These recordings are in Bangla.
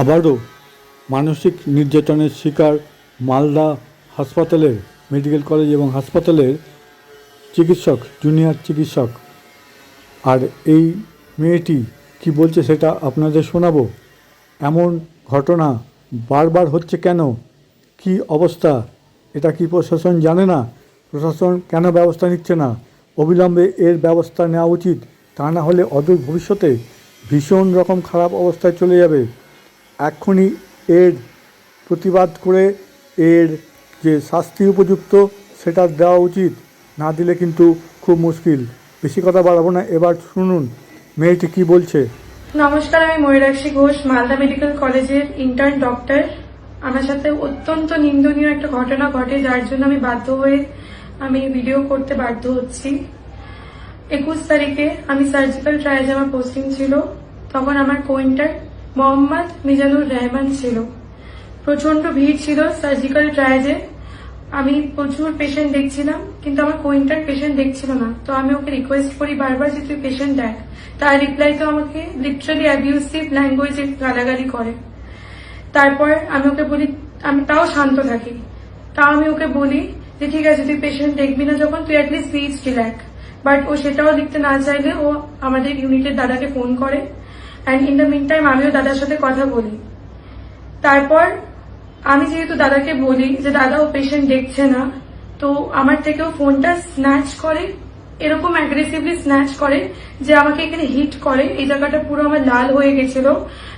আবারও মানসিক নির্যাতনের শিকার মালদা হাসপাতালের মেডিকেল কলেজ এবং হাসপাতালের চিকিৎসক, জুনিয়র চিকিৎসক। আর এই মেয়েটি কি বলছে সেটা আপনাদের শোনাবো? এমন ঘটনা বারবার হচ্ছে কেন? কি অবস্থা? এটা কি প্রশাসন জানে না? প্রশাসন কেন ব্যবস্থা নিচ্ছে না? অবিলম্বে এর ব্যবস্থা নেওয়া উচিত। তা না হলে অদূর ভবিষ্যতে ভীষণ রকম খারাপ অবস্থায় চলে যাবে। এক্ষুনি এর প্রতিবাদ করে এর যে শাস্তি উপযুক্ত সেটা দেওয়া উচিত। না দিলে কিন্তু খুব মুশকিল। বেশি কথা বাড়াবো না। এবার শুনুন, মেয়েটি কি বলছে? নমস্কার, আমি ময়ূরাক্ষী ঘোষ, মালদা মেডিকেল কলেজের ইন্টার্ন ডক্টর আমার সাথে অত্যন্ত নিন্দনীয় একটা ঘটনা ঘটে, যার জন্য আমি বাধ্য হয়ে আমি ভিডিও করতে বাধ্য হচ্ছি। একুশ তারিখে আমি সার্জিক্যাল ট্রায়ালে আমার পোস্টিং ছিল। তখন আমার কোয়েন্টার মোহাম্মদ মিজানুর রহমান ছিল। প্রচণ্ড ভিড় ছিল সার্জিক্যাল ট্রায়ালে আমি প্রচুর পেশেন্ট দেখছিলাম, কিন্তু আমার কোইন্টার পেশেন্ট দেখছিল না। তো আমি ওকে রিকোয়েস্ট করি বারবার যে তুই পেশেন্ট দেখ। তার রিপ্লাই তো আমাকে লিটারালি অ্যাবিউসিভ ল্যাঙ্গুয়েজে গালাগালি করে। তারপর আমি ওকে বলি, আমি তাও শান্ত থাকি। তাও আমি ওকে বলি যে ঠিক আছে, তুই পেশেন্ট দেখবি না যখন, তুই অ্যাটলিস্ট পিএইচডি লেখ বাট ও সেটাও লিখতে না চাইলে ও আমাদের ইউনিটের দাদাকে ফোন করে। And in the meantime আমিও দাদার সাথে কথা বলি। তারপর আমি যেহেতু দাদাকে বলি যে, দাদা, ও পেশেন্ট দেখছে না। তো আমার থেকেও ফোনটা স্ন্যাচ করে, এরকম অ্যাগ্রেসিভলি স্ন্যাচ করে যে, আমাকে এখানে হিট করে। এই জায়গাটা পুরো আমার লাল হয়ে গেছিল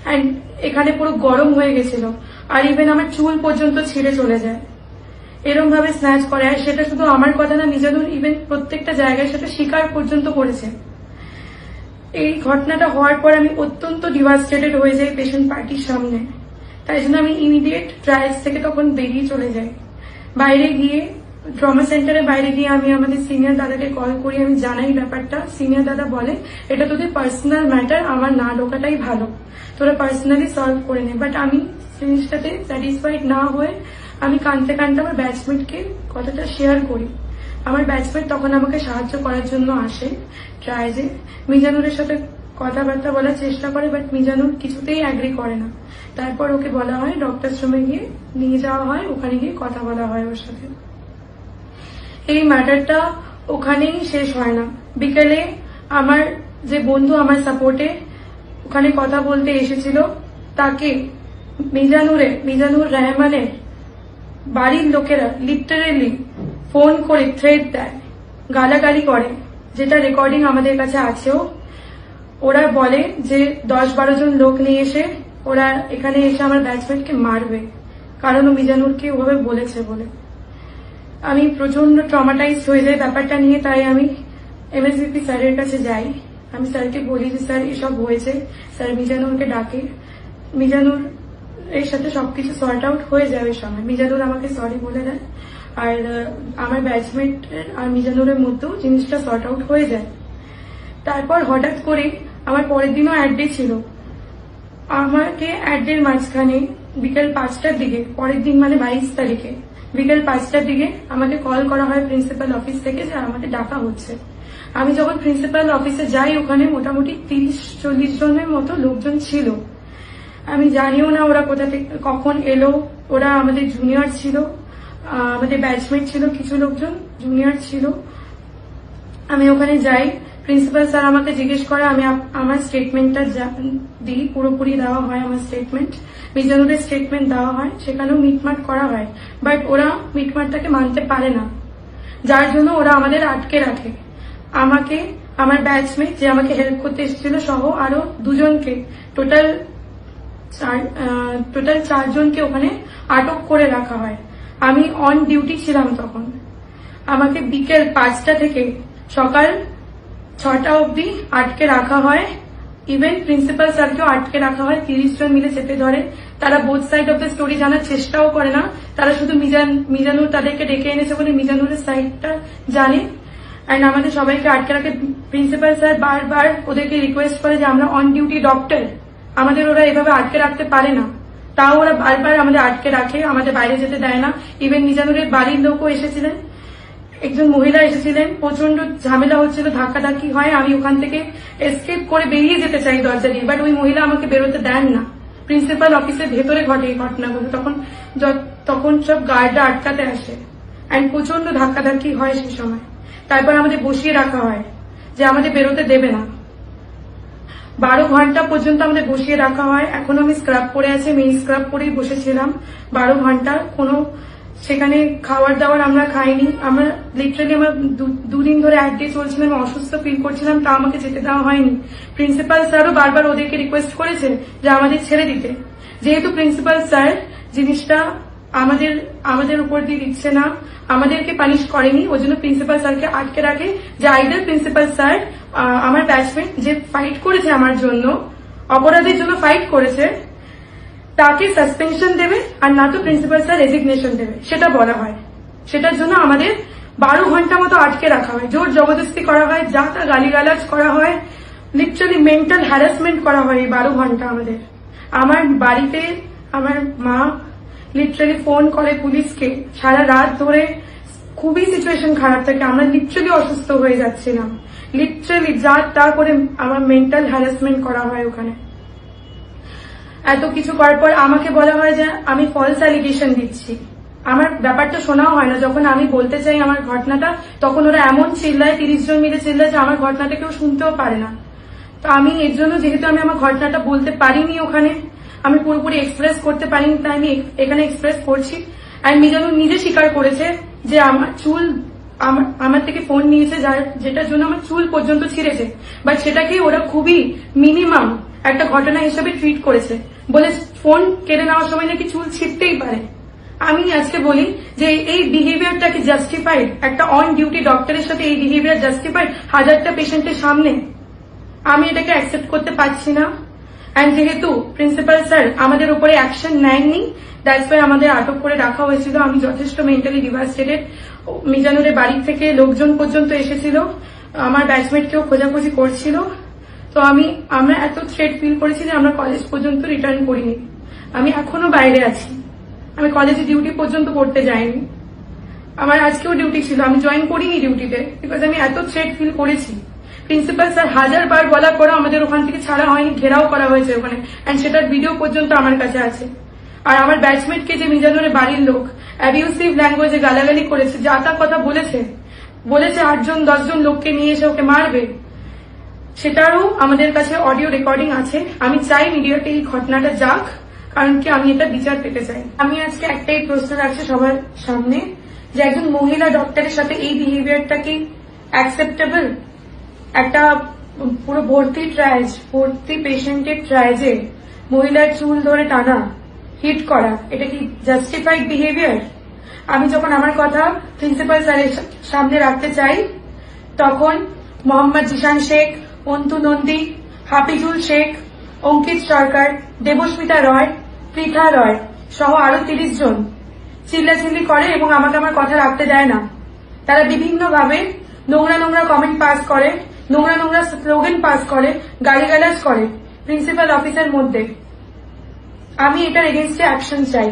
অ্যান্ড এখানে পুরো গরম হয়ে গেছিল। আর ইভেন আমার চুল পর্যন্ত ছিঁড়ে চলে যায়। এরকম ভাবে স্ন্যাচ করে। আর সেটা শুধু আমার কথা না নিজেদের ইভেন প্রত্যেকটা জায়গায় সেটা শিকার পর্যন্ত করেছে। এই ঘটনাটা হওয়ার পর আমি অত্যন্ত ডিভাস্টেটেড হয়ে যাই পেশেন্ট পার্টির সামনে। তাই জন্য আমি ইমিডিয়েট ট্রায়ালস থেকে তখন বেরিয়ে চলে যাই। বাইরে গিয়ে ট্রমা সেন্টারে বাইরে গিয়ে আমি আমাদের সিনিয়র দাদাকে কল করি, আমি জানাই ব্যাপারটা। সিনিয়র দাদা বলে, এটা তোদের পার্সোনাল ম্যাটার আমার না ঢোকাটাই ভালো। তোরা পার্সোনালি সলভ করে নে। বাট আমি জিনিসটাতে স্যাটিসফাইড না হয়ে, আমি কানতে কানতে আমার ব্যাচমেটকে কথাটা শেয়ার করি। আমার ব্যাচমেট তখন আমাকে সাহায্য করার জন্য আসে। ট্রায়াজে মিজানুরের সাথে কথাবার্তা বলার চেষ্টা করে বাট মিজানুর কিছুতেই অ্যাগ্রি করে না। তারপর ওকে বলা হয় ডক্টর শ্রমে গিয়ে নিয়ে যাওয়া হয়, ওখানে গিয়ে কথা বলা হয় ওর সাথে। এই ম্যাটারটা ওখানেই শেষ হয় না। বিকেলে আমার যে বন্ধু আমার সাপোর্টে ওখানে কথা বলতে এসেছিল, তাকে মিজানুরে, মিজানুর রহমানের বাড়ির লোকেরা লিটারেলি ফোন করে থ্রেড দেয়, গালাগালি করে, যেটা রেকর্ডিং আমাদের কাছে আছেও। ওরা বলে যে দশ বারো জন লোক নিয়ে এসে ওরা এখানে এসে আমার ব্যাচমেটকে মারবে। কারণ ও মিজানুরকে ওভাবে বলেছে বলে। আমি প্রচণ্ড ট্রমাটাইজ হয়ে যাই ব্যাপারটা নিয়ে, তাই আমি এমএসবিপি স্যারের কাছে যাই। আমি স্যারকে বলি যে, স্যার, এসব হয়েছে। স্যার মিজানুরকে ডাকে। মিজানুর এর সাথে সবকিছু সর্ট আউট হয়ে যাবে সময়। মিজানুর আমাকে সরি বলে দেয়। আর আমার ব্যাচমেট আর মিজানুরের মধ্যেও জিনিসটা সর্ট আউট হয়ে যায়। তারপর হঠাৎ করে আমার পরের দিনও অ্যাডডে ছিল। আমাকে অ্যাড অ্যাডের মাঝখানে বিকেল পাঁচটার দিকে, পরের দিন মানে বাইশ তারিখে, বিকেল পাঁচটার দিকে আমাকে কল করা হয় প্রিন্সিপাল অফিস থেকে যে আমাকে ডাকা হচ্ছে। আমি যখন প্রিন্সিপাল অফিসে যাই, ওখানে মোটামুটি তিরিশ, চল্লিশ জনের মতো লোকজন ছিল। আমি জানিও না ওরা কোথা থেকে, কখন এলো, ওরা আমাদের জুনিয়র ছিল। আমাদের ব্যাচমেট ছিল, কিছু লোকজন জুনিয়র ছিল। আমি ওখানে যাই। প্রিন্সিপাল স্যার আমাকে জিজ্ঞেস করে, আমি আমার স্টেটমেন্টটা দিই, পুরোপুরি দেওয়া হয় আমার স্টেটমেন্ট মিজানুরের স্টেটমেন্ট দেওয়া হয়, সেখানেও মিটমাট করা হয়। বাট ওরা মিটমাটটাকে মানতে পারে না। যার জন্য ওরা আমাদের আটকে রাখে। আমাকে, আমার ব্যাচমেট যে আমাকে হেল্প করতে এসেছিল সহ আরও দুজনকে টোটাল টোটাল চারজনকে ওখানে আটক করে রাখা হয়। আমি অন ডিউটি ছিলাম তখন। আমাকে বিকেল পাঁচটা থেকে সকাল ছটা অবধি আটকে রাখা হয়। ইভেন প্রিন্সিপাল স্যারকেও আটকে রাখা হয়। তিরিশ জন মিলে চেপে ধরে। তারা both side of the story জানার চেষ্টাও করে না। তারা শুধু মিজান, মিজানুর তাদেরকে ডেকে এনেছে বলে মিজানুরের সাইডটা জানে। অ্যান্ড আমাদের সবাইকে আটকে রাখে। প্রিন্সিপাল স্যার বারবার ওদেরকে রিকোয়েস্ট করে যে, আমরা অন ডিউটি ডক্টর আমাদের ওরা এভাবে আটকে রাখতে পারে না। তাও ওরা বারবার আমাদের আটকে রাখে, আমাদের বাইরে যেতে দেয় না। ইভেন মিজানুরের বাড়ির লোকও এসেছিলেন। একজন মহিলা এসেছিলেন প্রচণ্ড ঝামেলা হচ্ছিল, ধাক্কাধাক্কি হয়। আমি ওখান থেকে এসকেপ করে বেরিয়ে যেতে চাই দরজা দিয়ে। বাট ওই মহিলা আমাকে বেরোতে দেন না। প্রিন্সিপাল অফিসের ভেতরে ঘটে এই ঘটনাগুলো। তখন তখন সব গার্ডরা আটকাতে আসে। অ্যান্ড প্রচণ্ড ধাক্কাধাক্কি হয় সেই সময়। তারপর আমাদের বসিয়ে রাখা হয় যে আমাদের বেরোতে দেবে না। বারো ঘণ্টা পর্যন্ত আমাদের বসিয়ে রাখা হয়। এখন আমি স্ক্রাব পরে আছি আমি স্ক্রাব পরেই বসেছিলাম। বারো ঘণ্টা কোনো সেখানে খাবার দাবার আমরা খাইনি। আমরা লিটারালি আমার দুদিন ধরে এক ডে চলছিলাম, আমি অসুস্থ ফিল করছিলাম, তা আমাকে যেতে দেওয়া হয়নি। প্রিন্সিপাল স্যারও বারবার ওদেরকে রিকোয়েস্ট করেছে যে আমাদের ছেড়ে দিতে। যেহেতু প্রিন্সিপাল স্যার জিনিসটা আমাদের আমাদের উপর দিয়ে দিচ্ছে না। আমাদেরকে পানিশ করেনি। ওই জন্য প্রিন্সিপাল স্যারকে আটকে রাখে। যে আইদার প্রিন্সিপাল স্যার আমার ব্যাচমেট যে ফাইট করেছে আমার জন্য, অপরাধের জন্য ফাইট করেছে, তাকে সাসপেনশন দেবে আর না তো প্রিন্সিপাল স্যার রেজিগনেশন দেবে। সেটা বলা হয়। সেটার জন্য আমাদের বারো ঘণ্টা মতো আটকে রাখা হয়। জোর জবরদস্তি করা হয়, যা তা গালিগালাজ করা হয় লিটারালি মেন্টাল হ্যারাসমেন্ট করা হয় এই বারো ঘণ্টা আমাদের। আমার বাড়িতে আমার মা লিটারালি ফোন করে পুলিশকে, সারা রাত ধরে খুবই সিচুয়েশন খারাপ থাকে, আমরা লিটারালি অসুস্থ হয়ে যাচ্ছিলাম। লিটারালি যা তা করে আমার মেন্টাল হ্যারাসমেন্ট করা হয় ওখানে। এত কিছু করার পর আমাকে বলা হয় যে, আমি ফলস অ্যালিগেশন দিচ্ছি। আমার ব্যাপারটা শোনাও হয় না। যখন আমি বলতে চাই আমার ঘটনাটা, তখন ওরা এমন চিল্লায়, তিরিশ জন মিলে চিল্লায় যে আমার ঘটনাটা কেউ শুনতেও পারে না। তো আমি এর জন্য যেহেতু আমি আমার ঘটনাটা বলতে পারিনি ওখানে আমি পুরোপুরি এক্সপ্রেস করতে পারিনি, তাই আমি এখানে এক্সপ্রেস করছি। আর মিজানুর নিজে স্বীকার করেছে যে আমার চুল আমার- থেকে ফোন নিয়েছে যেটার জন্য আমার চুল পর্যন্ত ছিঁড়েছে। বাট সেটাকে ওরা খুবই মিনিমাম একটা ঘটনা হিসেবে ট্রিট করেছে। বলে ফোন কেড়ে নেওয়ার সময় নাকি চুল ছিঁড়তেই পারে। আমি আজকে বলি যে এই বিহেভিয়ারটা কি জাস্টিফাইড একটা অন ডিউটি ডক্টরের সাথে এই বিহেভিয়ার জাস্টিফাইড হাজারটা পেশেন্টের সামনে। আমি এটাকে অ্যাকসেপ্ট করতে পারছি না। অ্যান্ড যেহেতু প্রিন্সিপাল স্যার আমাদের উপরে অ্যাকশন নেয়নি দ্যাটস ওয়াই আমাদের আটক করে রাখা হয়েছিল। আমি যথেষ্ট মেন্টালি ডিভাস্টেডেড মিজানুরের বাড়ি থেকে লোকজন পর্যন্ত এসেছিল। আমার ব্যাচমেটকেও খোঁজাখুঁজি করছিল। তো আমি, আমরা এত থ্রেট ফিল করেছি যে আমরা কলেজ পর্যন্ত রিটার্ন করিনি। আমি এখনও বাইরে আছি। আমি কলেজে ডিউটি পর্যন্ত করতে যাইনি। আমার আজকেও ডিউটি ছিল। আমি জয়েন করিনি ডিউটিতে বিকজ আমি এত থ্রেট ফিল করেছি। প্রিন্সিপাল স্যার হাজার বার বলার পরে আমাদের ওখান থেকে ছাড়া হয়নি, ঘেরাও করা হয়েছে ওখানে। অ্যান্ড সেটার ভিডিও পর্যন্ত আমার কাছে আছে। আর আমার ব্যাচমেটকে যে মিজানুরের বাড়ির লোক অ্যাবিউসিভ ল্যাঙ্গুয়েজে গালাগালি করেছে, যা তা কথা বলেছে বলেছে আটজন, দশজন লোককে নিয়ে এসে ওকে মারবে, সেটারও আমাদের কাছে অডিও রেকর্ডিং আছে। আমি চাই মিডিয়াতে এই ঘটনাটা যাক, কারণ কি আমি এটা বিচার পেতে চাই। আমি আজকে একটাই প্রশ্ন রাখছি সবার সামনে, যে একজন মহিলা ডক্টরের সাথে এই বিহেভিয়ারটা কি অ্যাকসেপ্টেবল একটা পুরো ভর্তি ট্রায়াজ ভর্তি পেশেন্টের ট্রায়াজে মহিলার চুল ধরে টানা হিট করা, এটা কি জাস্টিফাইড বিহেভিয়ার আমি যখন আমার কথা প্রিন্সিপাল স্যারের সামনে রাখতে চাই, তখন মোহাম্মদ জিশান শেখ, অন্তু নন্দী, হাফিজুল শেখ, অঙ্কিত সরকার, দেবস্মিতা রয়, পৃথা রয় সহ আরও তিরিশ জন চিল্লাচিল্লি করে এবং আমাকে আমার কথা রাখতে দেয় না। তারা বিভিন্নভাবে নোংরা নোংরা কমেন্ট পাস করে নোংরা নোংরা স্লোগান পাস করে, গালিগালাজ করে প্রিন্সিপাল অফিসের মধ্যে। আমি এটার এগেনস্টে অ্যাকশন চাই।